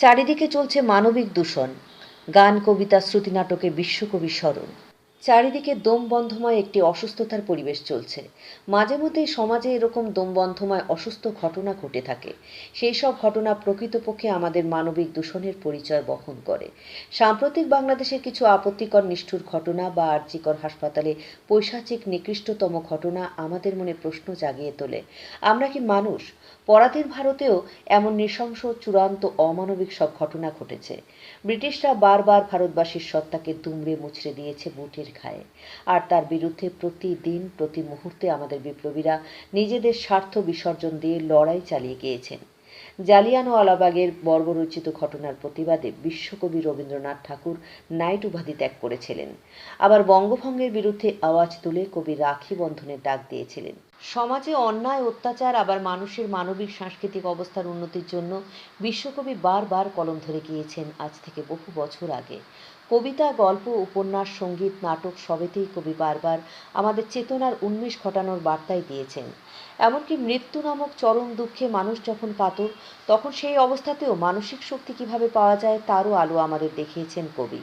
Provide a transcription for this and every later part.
চারিদিকে চলছে মানবিক দূষণ। গান কবিতা শ্রুতি নাটকে বিশ্বকবি স্মরণ। চারিদিকে দমবন্ধময় একটি অসুস্থতার পরিবেশ চলছে। মাঝে মধ্যেই সমাজে এরকম দমবন্ধময় অসুস্থ ঘটনা ঘটে থাকে। সেই সব ঘটনা প্রকৃতপক্ষে আমাদের মানবিক দূষণের পরিচয় বহন করে। সাম্প্রতিক বাংলাদেশের কিছু আপত্তিকর নিষ্ঠুর ঘটনা বা আর্যিকর হাসপাতালে পৈশাচিক নিকৃষ্টতম ঘটনা আমাদের মনে প্রশ্ন জাগিয়ে তোলে। আমরা কি মানুষ? পরাধীন ভারতেও এমন নৃশংস, চূড়ান্ত, অমানবিক সব ঘটনা ঘটেছে। ব্রিটিশরা বারবার ভারতবাসীর সত্তাকে দুমড়ে মুচড়ে দিয়েছে বুটের ঘায়ে। আর তার বিরুদ্ধে প্রতিদিন, প্রতি মুহূর্তে আমাদের বিপ্লবীরা নিজেদের স্বার্থ বিসর্জন দিয়ে লড়াই চালিয়ে গিয়েছেন। জালিয়ানওয়ালাবাগের বর্বরচিত ঘটনার প্রতিবাদে বিশ্বকবি রবীন্দ্রনাথ ঠাকুর নাইট উপাধি ত্যাগ করেছিলেন। আবার বঙ্গভঙ্গের বিরুদ্ধে আওয়াজ তুলে কবি রাখি বন্ধনের ডাক দিয়েছিলেন। সমাজে অন্যায়, অত্যাচার, আবার মানুষের মানবিক, সাংস্কৃতিক অবস্থার উন্নতির জন্য বিশ্বকবি বারবার কলম ধরে গিয়েছেন আজ থেকে বহু বছর আগে। কবিতা, গল্প, উপন্যাস, সংগীত, নাটক সবেতেই কবি বারবার আমাদের চেতনার উন্মেষ ঘটানোর বার্তাই দিয়েছেন। এমনকি মৃত্যু নামক চরম দুঃখে মানুষ যখন কাতর, তখন সেই অবস্থাতেও মানসিক শক্তি কীভাবে পাওয়া যায় তারও আলো আমাদের দেখিয়েছেন কবি।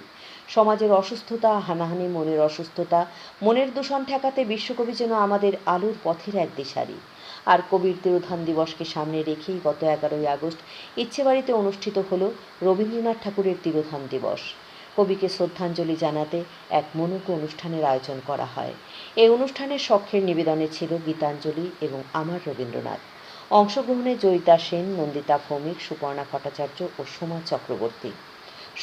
সমাজের অসুস্থতা, হানাহানি, মনের অসুস্থতা, মনের দূষণ ঠেকাতে বিশ্বকবি যেন আমাদের আলোর পথের এক দিশারি। আর কবির তিরোধান দিবসকে সামনে রেখেই গত এগারোই আগস্ট ইচ্ছেবাড়িতে অনুষ্ঠিত হল রবীন্দ্রনাথ ঠাকুরের তিরোধান দিবস। কবিকে শ্রদ্ধাঞ্জলি জানাতে এক মনোজ্ঞ অনুষ্ঠানের আয়োজন করা হয়। এই অনুষ্ঠানের সখ্যের নিবেদনে ছিল গীতাঞ্জলি এবং আমার রবীন্দ্রনাথ। অংশগ্রহণে জয়িতা সেন, নন্দিতা ভৌমিক, সুপর্ণা ভট্টাচার্য ও সোমা চক্রবর্তী।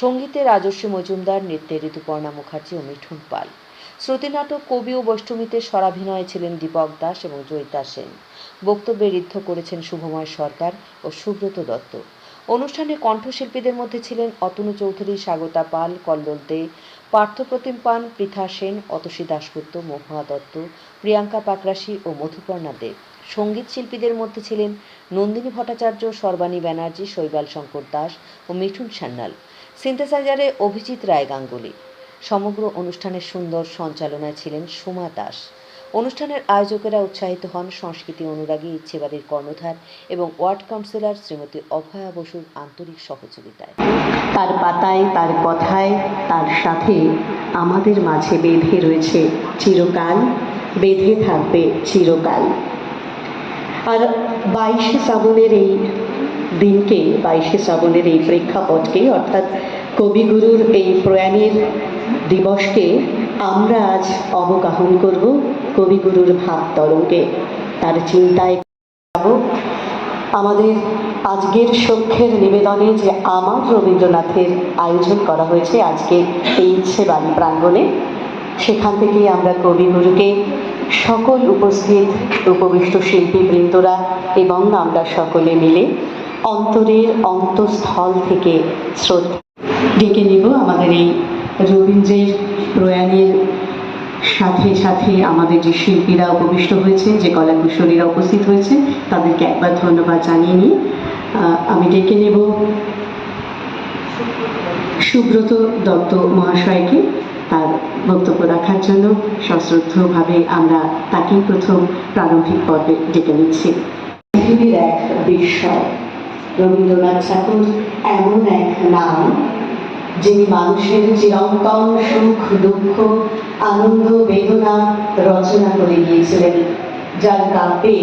সঙ্গীতে রাজস্বী মজুমদার, নৃত্যে ঋতুপর্ণা মুখার্জি ও মিঠুন পাল। শ্রুতিনাটক কবি ও বৈষ্ণবীতে স্বরাভিনয়ে ছিলেন দীপক দাস এবং জয়িতা সেন। বক্তব্যে ঋদ্ধ করেছেন শুভময় সরকার ও সুব্রত দত্ত। অনুষ্ঠানে কণ্ঠশিল্পীদের মধ্যে ছিলেন অতনু চৌধুরী, স্বাগতা পাল, কল্লোল দে, পার্থপ্রতিম পান, পৃথা সেন, অতসী দাশগুপ্ত, মহুয়া দত্ত, প্রিয়াঙ্কা পাকরাশি ও মধুপর্ণা দেব সংগীত শিল্পীদের মধ্যে ছিলেন নন্দিনী ভট্টাচার্য, সর্বাণী ব্যানার্জি, শৈবাল শঙ্কর দাস ও মিঠুন সান্যাল। সিনথেসাইজারে অভিজিৎ রায় গাঙ্গুলি। সমগ্র অনুষ্ঠানের সুন্দর সঞ্চালনায় ছিলেন সোমা দাস। অনুষ্ঠানের আয়োজকেরা উৎসাহিত হন সংস্কৃতি অনুরাগী ইচ্ছেবাড়ির কর্ণধার এবং ওয়ার্ড কাউন্সিলর শ্রীমতী অভয়া বসুর আন্তরিক সহযোগিতায়। তার পাতায়, তার কথায়, তার সাথে আমাদের মাঝে বেঁধে রয়েছে চিরকাল, বেঁধে থাকবে চিরকাল। আর বাইশে শ্রাবণের এই দিনকে, বাইশে শ্রাবণের এই প্রেক্ষাপটকে, অর্থাৎ কবিগুরুর এই প্রয়াণের দিবসকে আমরা আজ অবগাহন করব কবিগুরুর ভাব তরঙ্গে। তার চিন্তায় আমাদের আজকের সখ্যের নিবেদনে যে আমার রবীন্দ্রনাথের আয়োজন করা হয়েছে আজকে এই ইচ্ছে বাড়ি প্রাঙ্গণে, সেখান থেকেই আমরা কবিগুরুকে সকল উপস্থিত উপবিষ্ট শিল্পীবৃন্দরা এবং আমরা সকলে মিলে অন্তরের অন্তঃস্থল থেকে শ্রদ্ধা। ডেকে নিব আমাদের এই রবীন্দ্রের প্রয়াণের সাথে সাথে আমাদের যে শিল্পীরা উপবিষ্ট হয়েছে, যে কলাকুশলীরা উপস্থিত হয়েছে, তাদেরকে একবার ধন্যবাদ জানিয়ে নিই। আমি ডেকে নেব সুব্রত দত্ত মহাশয়কে তার বক্তব্য রাখার জন্য। সশ্রদ্ধভাবে আমরা তাকেই প্রথম প্রারম্ভিক পর্বে ডেকে নিচ্ছি। পৃথিবীর এক বিস্ময়। রবীন্দ্রনাথ ঠাকুর এমন এক নাম, যিনি মানুষের চিরন্তন সুখ, দুঃখ, আনন্দ, বেদনা, রচনা করে গিয়েছিলেন যার কাব্যে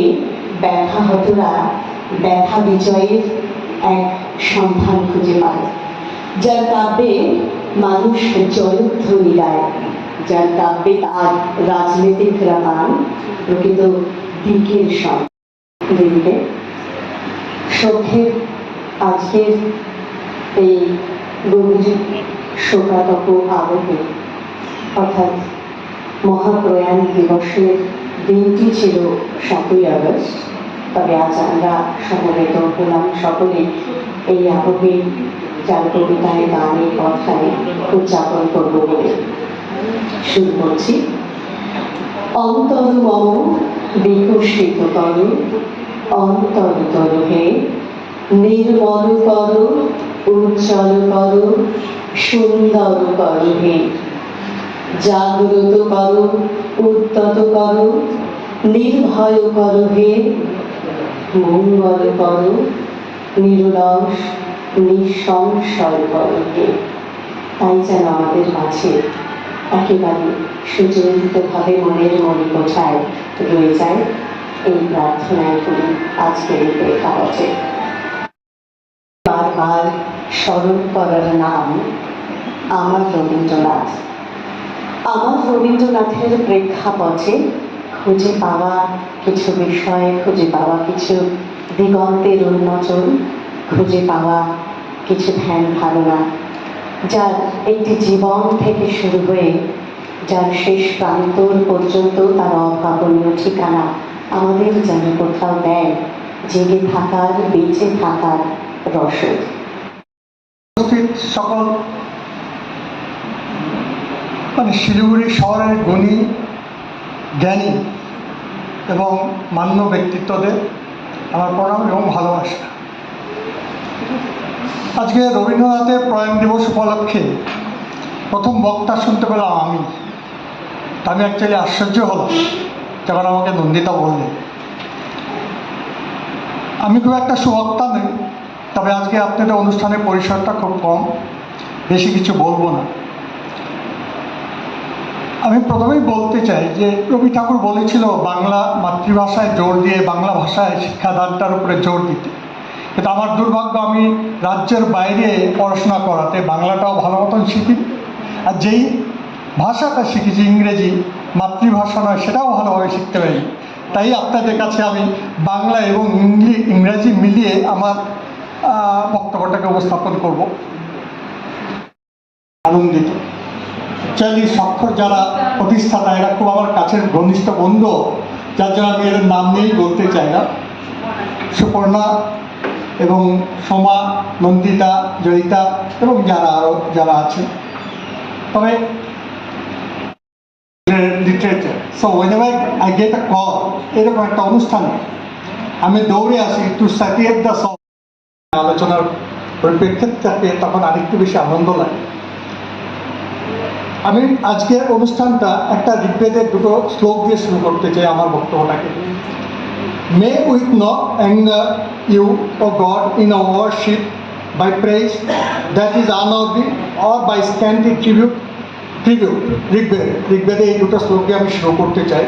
ব্যথা হতরা, ব্যথা বিজয়ের এক সন্ধান খুঁজে পায়। যার কাব্যে মানুষ জয়ধ্বনি গায় যার কাব্যে তার রাজনীতিকরা পান প্রকৃত দিকের সঙ্গে সখের আজকের এই গম্ভীর শোকাতপ আবহে অর্থাৎ মহাপ্রয়াণ দিবসের দিনটি ছিল সাতই আগস্ট। তবে আজ আমরা সমবেত হলাম সকলে এই আবহে যার কবিতায় গানে, কথায় উদযাপন করব বলে। শুরু করছি। অন্তর মম বিকশিত তর অন্তর তর হে নির্মল কর উজ্জ্বল কর সুন্দর কর হে জাগ্রত কর উদ্যত কর নির্ভয় কর হে মঙ্গল কর নিরলস নিঃসংশয় করকে তাই যেন আমাদের মাঝে একেবারে সুচিন্তিতভাবে মনের মনে কোঠায় রয়ে যায় এই প্রার্থনায় করি আজকের এই প্রেক্ষাপটে বারবার স্মরণ করার নাম আমার রবীন্দ্রনাথ। আমার রবীন্দ্রনাথের প্রেক্ষাপটে খুঁজে পাওয়া কিছু বিষয়, খুঁজে পাওয়া কিছু দিগন্তের উন্মোচন, খুঁজে পাওয়া কিছু ধ্যান ধারণা, যার একটি জীবন থেকে শুরু হয়ে যার শেষ প্রান্তর পর্যন্ত তার অভাবনীয় ঠিকানা আমাদের যেন কোথাও দেয় জেগে থাকার, বেঁচে থাকার রসদ। সকল মানে শিলিগুড়ি শহরের গুণী, জ্ঞানী এবং মান্য ব্যক্তিত্বদের আমার প্রণাম এবং ভালোবাসা। আজকে রবীন্দ্রনাথের প্রয়াণ দিবস উপলক্ষে প্রথম বক্তা শুনতে পেলাম আমি। আমি অ্যাকচুয়ালি আশ্চর্য হলাম। যখন আমাকে নন্দিতা বললেন আমি খুব একটা সুবক্তা নই, তবে আজকে আপনাদের অনুষ্ঠানের পরিসরটা খুব কম, বেশি কিছু বলব না। আমি প্রথমেই বলতে চাই যে রবি ঠাকুর বলেছিল, বাংলা মাতৃভাষায় জোর দিয়ে বাংলা ভাষায় শিক্ষাদানটার উপরে জোর দিতে। কিন্তু আমার দুর্ভাগ্য, আমি রাজ্যের বাইরে পড়াশোনা করাতে বাংলাটাও ভালো মতন শিখি আর যেই ভাষাটা শিখেছি, ইংরেজি, মাতৃভাষা নয়, সেটাও ভালোভাবে শিখতে পারি। তাই আপনাদের কাছে আমি বাংলা এবং ইংলি, ইংরাজি মিলিয়ে আমার বক্তব্যটাকে উপস্থাপন করব। আনন্দিত। অ্যাকচুয়ালি স্বাক্ষর যারা প্রতিষ্ঠাতা, এরা খুব আমার কাছের ঘনিষ্ঠ বন্ধু, যার জন্য আমি এদের নাম নিয়েই বলতে চাই না। সুপর্ণা এবং সোমা, নন্দিতা, জয়িতা এবং যারা আরও যারা আছে তবে literature so whenever I get a call এরকম একটা অনুষ্ঠানে, আমি দৌড়ে আসি টু স্যাটিয়েট দ্য আলোচনার পরিপ্রেক্ষিত থাকে তখন আরেকটু বেশি আনন্দ লাগে। আমি আজকের অনুষ্ঠানটা একটা ঋগ্বেদের দুটো শ্লোক দিয়ে শুরু করতে চাই আমার বক্তব্যটাকে। May with not anger you O God in a worship by press that is unearthly or by স্ক্যান্ডি tribute tribute Rigveda ঋগ্বেদে এই দুটো শ্লোককে আমি শুরু করতে চাই।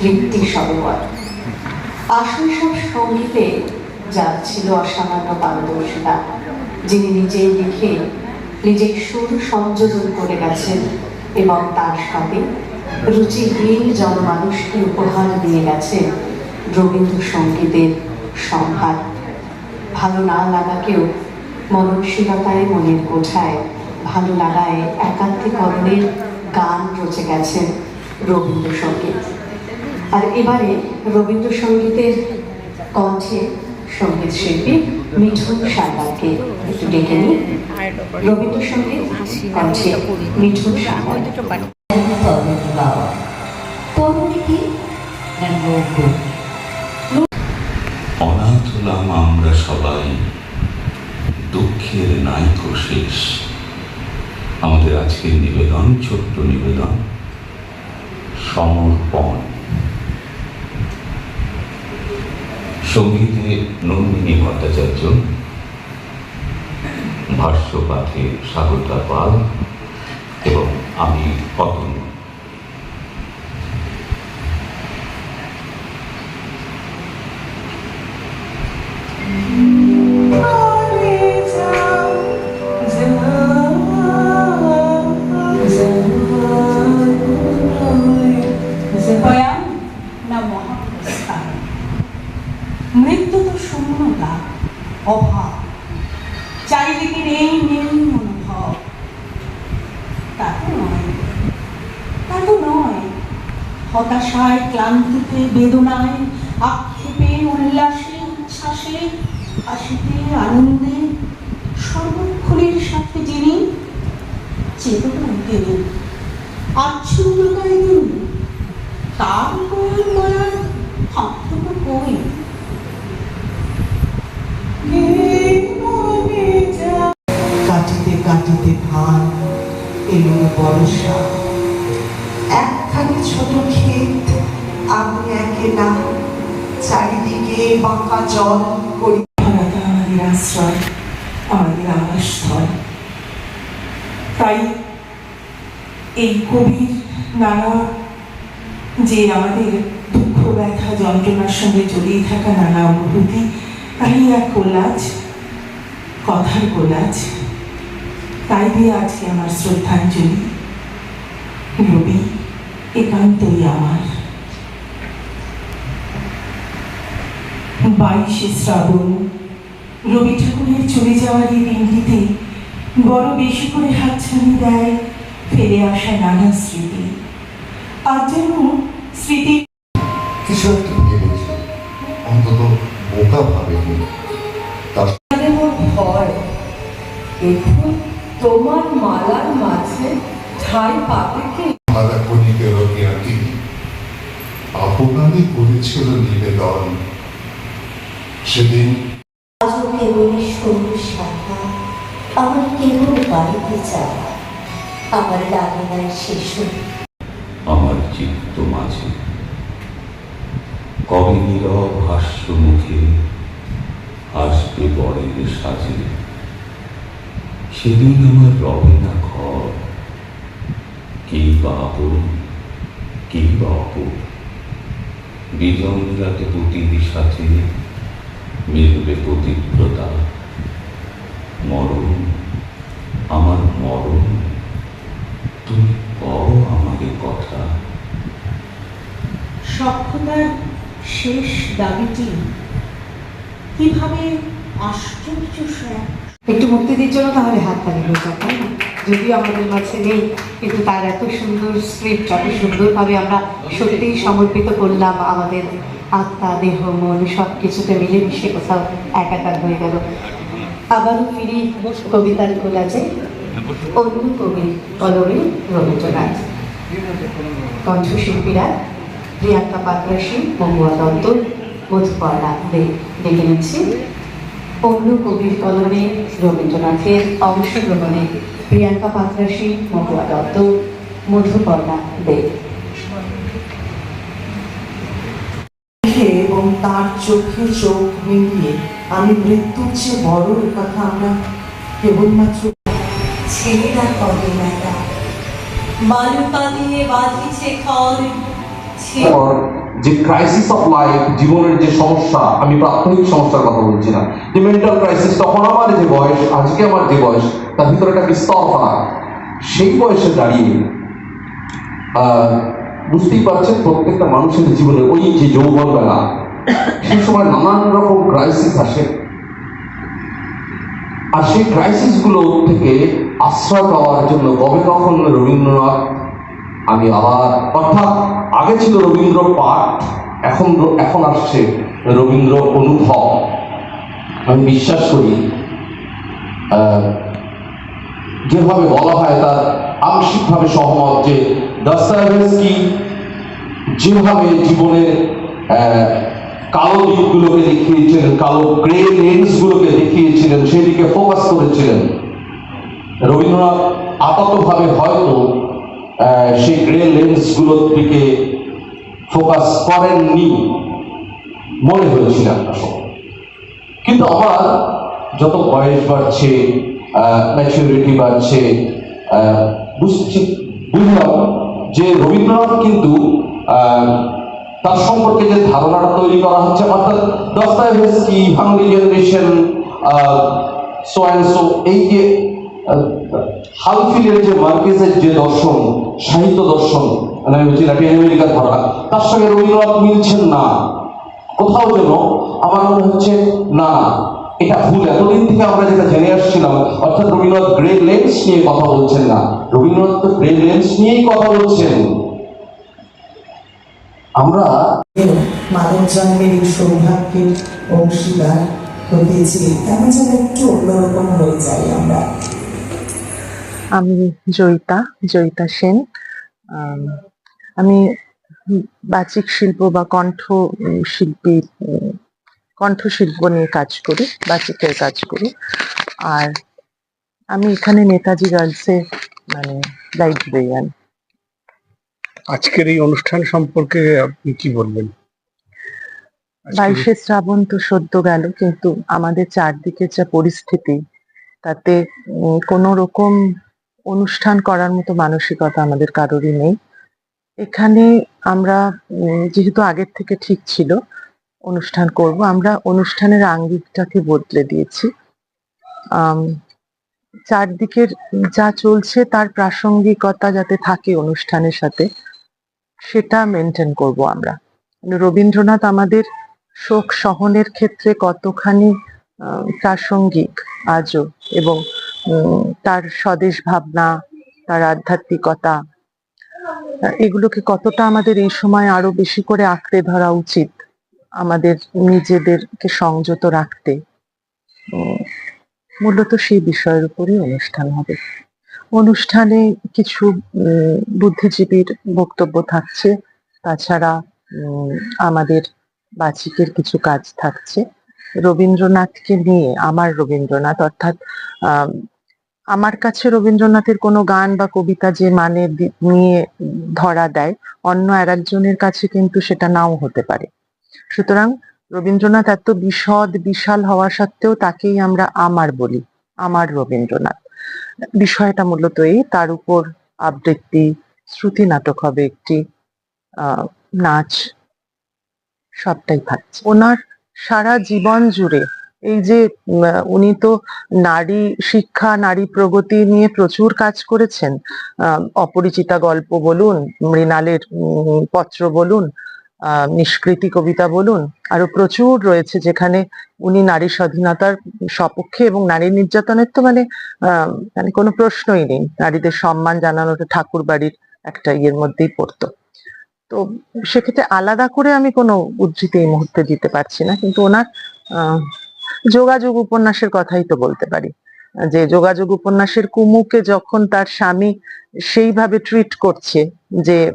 তৃপ্তি সরোবর। আশংসব সঙ্গীতে যার ছিল অসামান্য পারদর্শিতা, যিনি নিজেই লিখে নিজের সুর সংযোজন করে গেছেন এবং তার সাথে রুচিহীন জনমানুষকে উপহার দিয়ে গেছেন রবীন্দ্রসঙ্গীতের সম্ভার। ভালো না লাগাকেও মননশীলতায় মনের কোঠায়, ভালো লাগায় একান্তিকরণের গান রচে গেছেন রবীন্দ্রসঙ্গীত। আর এবারে রবীন্দ্রসঙ্গীতের কণ্ঠে সংগীত শিল্পী মিঠুন সান্যালকে একটু ডেকে নিই। রবীন্দ্রসঙ্গীত কণ্ঠে মিঠুন পরবর্তী অনাথ হলাম আমরা সবাই, দুঃখের নাইকো শেষ। আমাদের আজকের নিবেদন, ছোট্ট নিবেদন, সমর্পণ। সঙ্গীতে নন্দিনী ভট্টাচার্য ভাষ্য ভাষ্যপাঠে সাগরতা পাল হতাশায় ক্লান্তিতে বেদনায় আক্ষেপে, উল্লাসে, উচ্ছ্বাসে আসিতে আনন্দে সর্বক্ষণের সাথে যিনি চেতনা তিনি আচ্ছন্ন গায়ে তিনি, তার হাতটুকু কই? কাটিতে কাটিতে ধান বর্ষা। একখানি ছোট ক্ষেত আমি একেলা চারিদিকে বাঁকা জল করি মানবতা আমাদের আশ্রয়, আমাদের আবাসস্থল। তাই এই কবির নানা যে আমাদের দুঃখ, ব্যথা, যন্ত্রণার সঙ্গে জড়িয়ে থাকা নানা অনুভূতি, তাই এক কোলাজ, কথার কোলাজ। তাই দিয়ে আজকে আমার শ্রদ্ধাঞ্জলি। রবি, একান্তই আমার। বাইশে শ্রাবণ। রবি ঠাকুরের চলে যাওয়ার এই দিনটিতে বড় বেশি করে হাতছানি দেয় ফেলে আসা নানা স্মৃতি। আর যেন স্মৃতি কিছু একটা ভেবেছে? অন্তত বোকা ভাবেনি ভয় দেখুন তোমার মালার মাঝে ঠাই পাবে কি? আপনারই করেছিল নিবেদন। সেদিন আজও কেবলই সরু শাখা আমার কেবল বাড়িতে যাওয়া আমার লাগনার শিশু আমার চিত্ত মাঝে। কবে নীরব হাস্য মুখে আসবে বরের সাজে? সেদিন আমার রবে না ঘর। কি বা আপন কি বা অপর বিজন রাতে পুতির সাথে মিলবে পতিব্রতা মরণ আমার মরণ তুমি কও আমাকে কথা সক্ষতার শেষ দাবিটি কীভাবে আশ্চর্য একটু মুক্তিদের জন্য তাহলে হাত তালি হয়ে যাক তাই না? যদিও আমাদের মাঝে নেই কিন্তু তার এত সুন্দর স্ক্রিপ্ট এত সুন্দরভাবে আমরা সত্যিই সমর্পিত করলাম আমাদের আত্মা, দেহ, মন সব কিছুতে মিলেমিশে কোথাও একাকার হয়ে গেল। আবারও ফিরি কবিতার কোলাজে, অন্য কবি কলমে রবীন্দ্রনাথ। কণ্ঠশিল্পীরা প্রিয়াঙ্কা পাকরাশি মহুয়া দত্ত, মধুপর্ণা দে ডেকে নিচ্ছি। অন্য কবির কলমে রবীন্দ্রনাথের অংশগ্রহণে প্রিয়াঙ্কা পাত্রাসী, মহুয়া দত্ত, মধুপর্ণা দেব দেখে এবং তার চোখে চোখ মিলিয়ে আমি মৃত্যুর চেয়ে বড় এ কথা আমরা কেবলমাত্র ছেলেরা করে মেলা বালুকা দিয়ে বাঁধিছে খড়। যে ক্রাইসিস অফ লাইফ জীবনের যে সমস্যা আমি প্রাথমিক সমস্যার কথা বলছি না। যে মেন্টাল ক্রাইসিস তখন আমার যে বয়স আজকে আমার যে বয়স তার ভিতরে একটা বিস্তর করা সেই বয়সে দাঁড়িয়ে আহ, বুঝতেই পারছেন প্রত্যেকটা মানুষের জীবনে ওই যে যৌবন বেলা। সেই সময় নানান রকম ক্রাইসিস আসে। আর সেই ক্রাইসিসগুলো থেকে আশ্রয় পাওয়ার জন্য কবে কখন রবীন্দ্রনাথ, আমি আবার, অর্থাৎ আগে ছিল রবীন্দ্র পাঠ, এখন এখন আসছে রবীন্দ্র অনুভব। আমি বিশ্বাস করি যেভাবে বলা হয় তার আংশিকভাবে সহমত যে দস্তাবেজকি যেভাবে জীবনের কালো দিকগুলোকে দেখিয়েছিলেন, কালো গ্রে লেন্সগুলোকে দেখিয়েছিলেন, সেদিকে ফোকাস করেছিলেন। রবীন্দ্রনাথ আপাতভাবে হয়তো সেই গ্রে লেন্সগুলোর দিকে ফোকাস করেননি মনে হয়েছিল কিন্তু আমার যত বয়স বাড়ছে ম্যাচুরিটি বাড়ছে বুঝছি, বুঝলাম যে রবীন্দ্রনাথ কিন্তু তার সম্পর্কে যে ধারণাটা তৈরি করা হচ্ছে, অর্থাৎ দস্তাবেজকি হাংরি জেনারেশন সো এই যে হালফিলের যে মার্কেজের যে দর্শন, সাহিত্য দর্শন মানে বলছি ল্যাটিন আমেরিকার ধারণা, তার সঙ্গে রবীন্দ্রনাথ মিলছেন না। কোথাও যেন আমার মনে হচ্ছে, না এটা ভুল। এতদিন থেকে আমরা যেটা জেনে আসছিলাম, অর্থাৎ রবীন্দ্রনাথ গ্রে লেন্স নিয়ে কথা বলছেন না। রবীন্দ্রনাথ তো নিয়েই কথা বলছেন। আমরা মানব জন্মের এই সৌভাগ্যের অংশীদার করে কেমন যেন একটু অন্যরকম হয়ে যাই আমরা। আমি জয়িতা জয়িতা সেন। আম, আমি বাচিক শিল্প বা কণ্ঠ উম, শিল্পী উম, কণ্ঠশিল্প নিয়ে কাজ করি বাচিকের কাজ করি। আর আমি এখানে নেতাজি গার্লসে মানে লাইব্রেরিয়ান আজকের এই অনুষ্ঠান সম্পর্কে আপনি কি বলবেন? বাইশে শ্রাবণ তো সদ্য গেল কিন্তু আমাদের চারদিকের যা পরিস্থিতি তাতে কোনো রকম অনুষ্ঠান করার মতো মানসিকতা আমাদের কারোরই নেই। এখানে আমরা যেহেতু আগের থেকে ঠিক ছিল অনুষ্ঠান করব আমরা অনুষ্ঠানের আঙ্গিকটাকে বদলে দিয়েছি। চারদিকের যা চলছে তার প্রাসঙ্গিকতা যাতে থাকে অনুষ্ঠানের সাথে, সেটা মেনটেন করব আমরা। রবীন্দ্রনাথ আমাদের শোক সহনের ক্ষেত্রে কতখানি প্রাসঙ্গিক আজও এবং তার স্বদেশ ভাবনা, তার আধ্যাত্মিকতা এগুলোকে কতটা আমাদের এই সময় আরও বেশি করে আঁকড়ে ধরা উচিত আমাদের নিজেদেরকে সংযত রাখতে। মূলত সেই বিষয়ের উপরই অনুষ্ঠান হবে। অনুষ্ঠানে কিছু বুদ্ধিজীবীর বক্তব্য থাকছে। তাছাড়া আমাদের বাচিকের কিছু কাজ থাকছে। রবীন্দ্রনাথকে নিয়ে আমার রবীন্দ্রনাথ অর্থাৎ আম, আমার কাছে রবীন্দ্রনাথের কোনো গান বা কবিতা যে মানে নিয়ে ধরা দেয় অন্য আর কাছে কিন্তু সেটা নাও হতে পারে। সুতরাং রবীন্দ্রনাথ এত বিশদ, বিশাল হওয়া সত্ত্বেও তাকেই আমরা আমার বলি, আমার রবীন্দ্রনাথ। বিষয়টা মূলত এই, তার উপর আবৃত্তি, শ্রুতি নাটক হবে একটি নাচ, সবটাই থাকছে। ওনার সারা জীবন জুড়ে এই যে উনি তো নারী শিক্ষা, নারী প্রগতি নিয়ে প্রচুর কাজ করেছেন অপরিচিতা গল্প বলুন, মৃণালের পত্র বলুন নিষ্কৃতি কবিতা বলুন। আরও প্রচুর রয়েছে যেখানে উনি নারী স্বাধীনতার সপক্ষে এবং নারী নির্যাতনের তো মানে মানে কোনো প্রশ্নই নেই। নারীদের সম্মান জানানোটা ঠাকুর বাড়ির একটা ইয়ের মধ্যেই পড়তো। তো সেক্ষেত্রে আলাদা করে আমি কোনো উদ্ধৃতি এই মুহূর্তে দিতে পারছি না, কিন্তু ওনার যোগাযোগ উপন্যাসের কথাই তো বলতে পারি। যে যোগাযোগ উপন্যাসের কুমুকে যখন তার স্বামী সেইভাবে ট্রিট করছে যে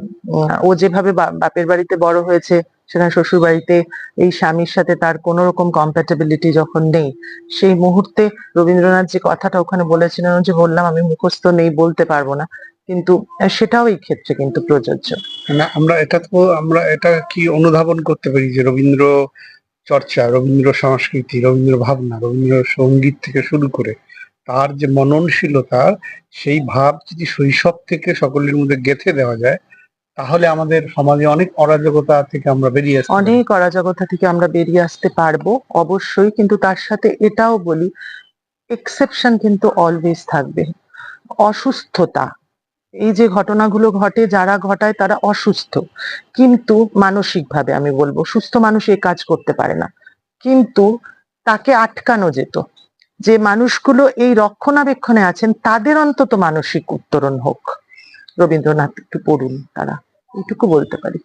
ও যেভাবে বাপের বাড়িতে বড় হয়েছে, সেখানে শ্বশুর বাড়িতে এই স্বামীর সাথে তার কোনো রকম কম্প্যাটেবিলিটি যখন নেই, সেই মুহূর্তে রবীন্দ্রনাথ যে কথাটা ওখানে বলেছিলেন, যে বললাম, আমি মুখস্থ নেই, বলতে পারব না। কিন্তু সেটাও এই ক্ষেত্রে কিন্তু প্রযোজ্য। না, আমরা এটা তো, আমরা এটা কি অনুধাবন করতে পারি যে রবীন্দ্র চর্চা, রবীন্দ্র সংস্কৃতি, রবীন্দ্র ভাবনা, রবীন্দ্র সংগীত থেকে শুরু করে তার যে মননশীলতা, সেই ভাব যদি শৈশব থেকে সকলের মধ্যে গেঁথে দেওয়া যায়, তাহলে আমাদের সমাজে অনেক অরাজকতা থেকে আমরা বেরিয়ে আসতে অনেক অরাজকতা থেকে আমরা বেরিয়ে আসতে পারব, অবশ্যই, কিন্তু তার সাথে এটাও বলি এক্সেপশন কিন্তু অলওয়েজ থাকবে। অসুস্থতা, এই যে ঘটনাগুলো ঘটে, যারা ঘটায় তারা অসুস্থ। কিন্তু মানসিকভাবে আমি বলব, সুস্থ মানুষ এই কাজ করতে পারে না। কিন্তু তাকে আটকানো যেত। যে মানুষগুলো এই রক্ষণাবেক্ষণে আছেন, তাদের অন্তত মানসিক উত্তরণ হোক। রবীন্দ্রনাথ একটু পড়ুন তারা এটুকু বলতে পারি।